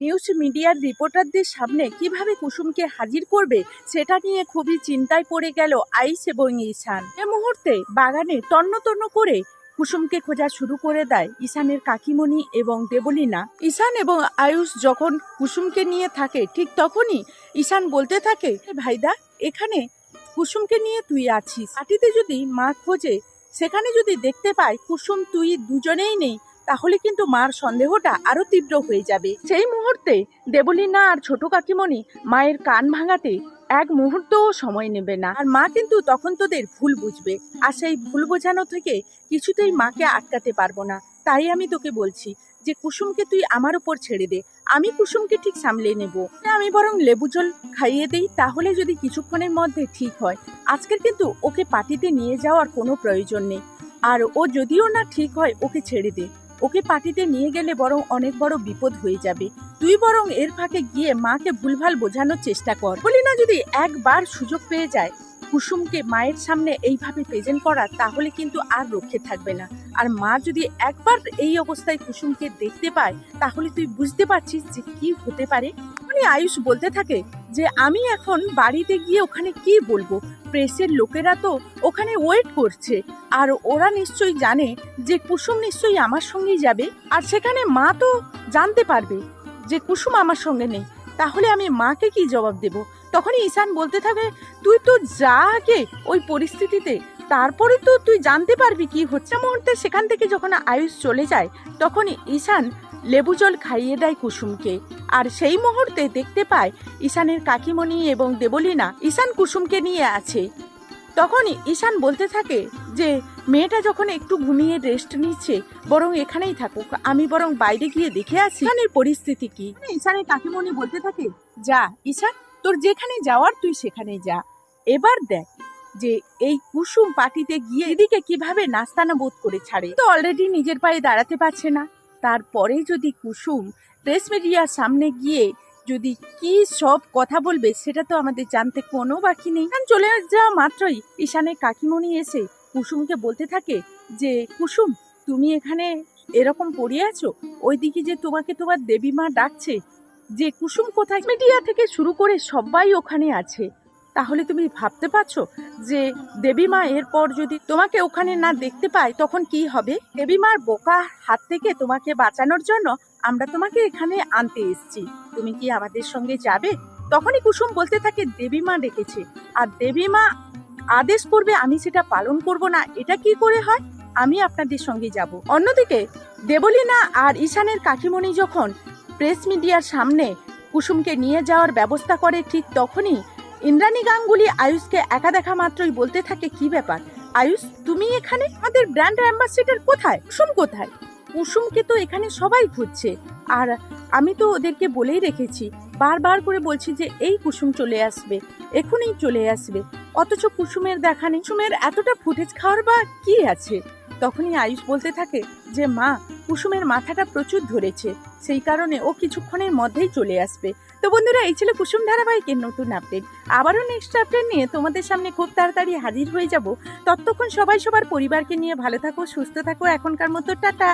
News মিডিয়ার রিপোর্টারদের সামনে কীভাবে কুসুমকে হাজির করবে, সেটা নিয়ে খুবই চিন্তায় পড়ে গেল আইস এবং ঈশান। এ মুহূর্তে বাগানে তন্ন তন্ন করে কুসুমকে খোঁজা শুরু করে দেয় ঈশানের কাকিমণি এবং দেবলীনা। ঈশান এবং আয়ুষ যখন কুসুমকে নিয়ে থাকে, ঠিক তখনই ঈশান বলতে থাকে, "এ ভাইদা, এখানে কুসুমকে নিয়ে তুই আছিস। পার্টিতে যদি মা খোঁজে, সেখানে যদি দেখতে পায় কুসুম, তুই দুজনেই নেই তাহলে কিন্তু মার সন্দেহটা আরও তীব্র হয়ে যাবে। সেই মুহূর্তে দেবলীনা আর ছোট কাকিমণি মায়ের কান ভাঙাতে এক মুহূর্তও সময় নেবে না। আর মা কিন্তু তখন তোদের ভুল বুঝবে। আর সেই ভুল বোঝানো থেকে কিছুতেই মাকে আটকাতে পারব না। তাই আমি তোকে বলছি যে কুসুমকে তুই আমার উপর ছেড়ে দে। আমি কুসুমকে ঠিক সামলে নেব। আমি বরং লেবু জল খাইয়ে দেই, তাহলে যদি কিছুক্ষণের মধ্যে ঠিক হয়। আজকের কিন্তু ওকে পার্টিতে নিয়ে যাওয়ার কোনো প্রয়োজন নেই। আর ও যদিও না ঠিক হয়, ওকে ছেড়ে দে। ওকে পার্টিতে নিয়ে গেলে বরং অনেক বড় বিপদ হয়ে যাবে। তুই বরং এর ফাঁকে গিয়ে মাকে ভুলভাল বোঝানোর চেষ্টা কর। বলি না যদি একবার সুযোগ পেয়ে যায় কুসুমকে মায়ের সামনে এইভাবে প্রেজেন্ট করা, তাহলে কিন্তু আর রক্ষে থাকবে না। আর মা যদি একবার এই অবস্থায় কুসুমকে দেখতে পায়, তাহলে তুই বুঝতে পারছিস যে কি হতে পারে। উনি আয়ুষ বলতে থাকে যে আমি এখন বাড়িতে গিয়ে ওখানে কি বলব? প্রেসের লোকেরা তো ওখানে ওয়েট করছে। আর ওরা নিশ্চয়ই জানে যে কুসুম নিশ্চয়ই আমার সঙ্গেই যাবে। আর সেখানে মা তো জানতে পারবে যে কুসুম আমার সঙ্গে নেই। তাহলে আমি মাকে কি জবাব দেব? তখনই ঈশান বলতে থাকে, তুই তো যা আগে ওই পরিস্থিতিতে, তারপরে তো তুই জানতে পারবি কি হচ্ছে মুহূর্তে। সেখান থেকে যখন আয়ুষ চলে যায়, তখনই ঈশান লেবু জল খাইয়ে দেয় কুসুমকে। আর সেই মুহূর্তে দেখতে পায় ঈশানের কাকিমণি এবং দেবলীনা ঈশান কুসুমকে নিয়ে আছে। তখনই ঈশান বলতে থাকে যে, মেয়েটা যখন একটু ঘুমিয়ে রেস্ট নিচ্ছে, বরং এখানেই থাকুক। আমি বরং বাইরে গিয়ে দেখে আসি ঈশানের পরিস্থিতি কি? ঈশানের কাকিমণি বলতে থাকে, যা, ঈশান, তোর যেখানে যাওয়ার তুই সেখানে যা। এবার দেখ যে, এই কুসুম পার্টিতে গিয়ে এদিকে কীভাবে নাস্তানা বোধ করে ছাড়ে। তো অলরেডি নিজের পায়ে দাঁড়াতে পারছে না। তারপরে যদি কুসুম প্রেস মিডিয়ার সামনে গিয়ে যদি কি সব কথা বলবে সেটা তো আমাদের জানতে কোনো বাকি নেই। চলে যাওয়া মাত্রই ঈশানের কাকিমণি এসে কুসুমকে বলতে থাকে যে, কুসুম, তুমি এখানে এরকম পড়ে আছো? ওইদিকে যে তোমাকে তোমার দেবী মা ডাকছে, যে কুসুম কোথায়? মিডিয়া থেকে শুরু করে সবাই ওখানে আছে। তাহলে তুমি ভাবতে পারছ যে দেবী মা এরপর যদি তোমাকে ওখানে না দেখতে পায়, তখন কি হবে? দেবী মার বোকা হাত থেকে তোমাকে বাঁচানোর জন্য আমরা তোমাকে এখানে আনতে এসছি। তুমি কি আমাদের সঙ্গে যাবে? তখনই কুসুম বলতে থাকে দেবী মা ডেকেছে। আর দেবী মা আদেশ করবে, আমি সেটা পালন করব না। এটা কি করে হয়? আমি আপনাদের সঙ্গে যাব। অন্যদিকে দেবলীনা আর ঈশানের কাকিমণি যখন প্রেস মিডিয়ার সামনে কুসুমকে নিয়ে যাওয়ার ব্যবস্থা করে, ঠিক তখনই ইন্দ্রাণী গাঙ্গুলি আয়ুষকে একা দেখা মাত্রই বলতে থাকে, কি ব্যাপার? আয়ুষ, তুমি এখানে? আমাদের ব্র্যান্ড অ্যাম্বাসেডার কোথায়? কুসুম কোথায়? কুসুমকে তো এখানে সবাই খুঁজছে। আর আমি তো ওদেরকে বলেই রেখেছি, বারবার করে বলছি যে এই কুসুম চলে আসবে, এখনই চলে আসবে। অথচ কুসুমের দেখা নেই। কুসুমের এতটা ফুটেজ খাওয়ার বা কি আছে? তখনই আয়ুষ বলতে থাকে যে, মা, কুসুমের মাথাটা প্রচুর ধরেছে। সেই কারণে ও কিছুক্ষণের মধ্যেই চলে আসবে। তো বন্ধুরা, এই ছিল কুসুম ধারাবাহিকের নতুন আপডেট আবারও নেক্সট আপডেট নিয়ে তোমাদের সামনে খুব তাড়াতাড়ি হাজির হয়ে যাব। ততক্ষণ সবাই, সবার পরিবারকে নিয়ে ভালো থাকো, সুস্থ থাকো। এখনকার মতো, টাটা!